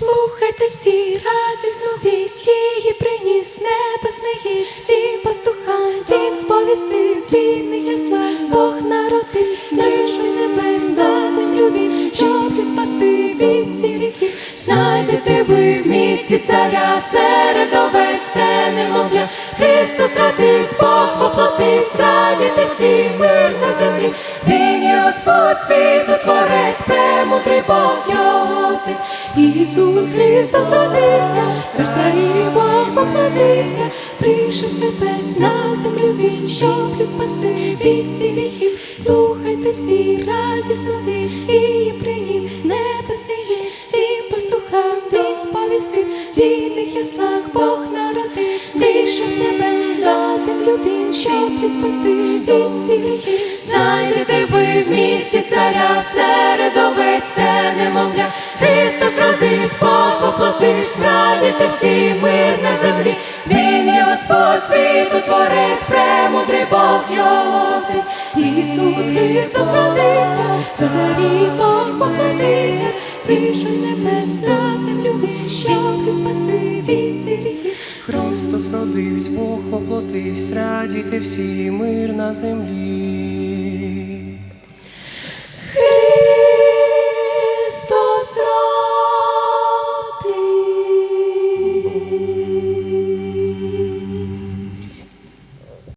Слухайте всі радісну вість, її приніс небесний гість, всім пастухам він сповістив бідних яслах, Бог народив, з небес на землю він, щоб спасти від всіх гріхів. Знайдете ви в місті царя, серед овець те немовля, Христос родився, Бог воплотився, радіте всі мир на землі. Він є Господь світу творець, премудрий Бог його отець. Ісус Христос родився, серця і Бог поклонився, прийшов з небес на землю він, щоб люд спасти від всіх гріхів. Слухайте всі радісну вість, її приніс небесний всім пастухам він сповістив, в бідних яслах Бог народився, прийшов з небес на землю він, щоб люд спасти від всіх гріхів. Знайдете радіте всі мир на землі. Він є Господь світу творець, премудрий Бог його отець. Ісус Христос родився, царі Бог поклонився, прийшов небес на землю, щоб спасти від гріхів. Христос родився, Бог воплотився, радійте всі мир на землі.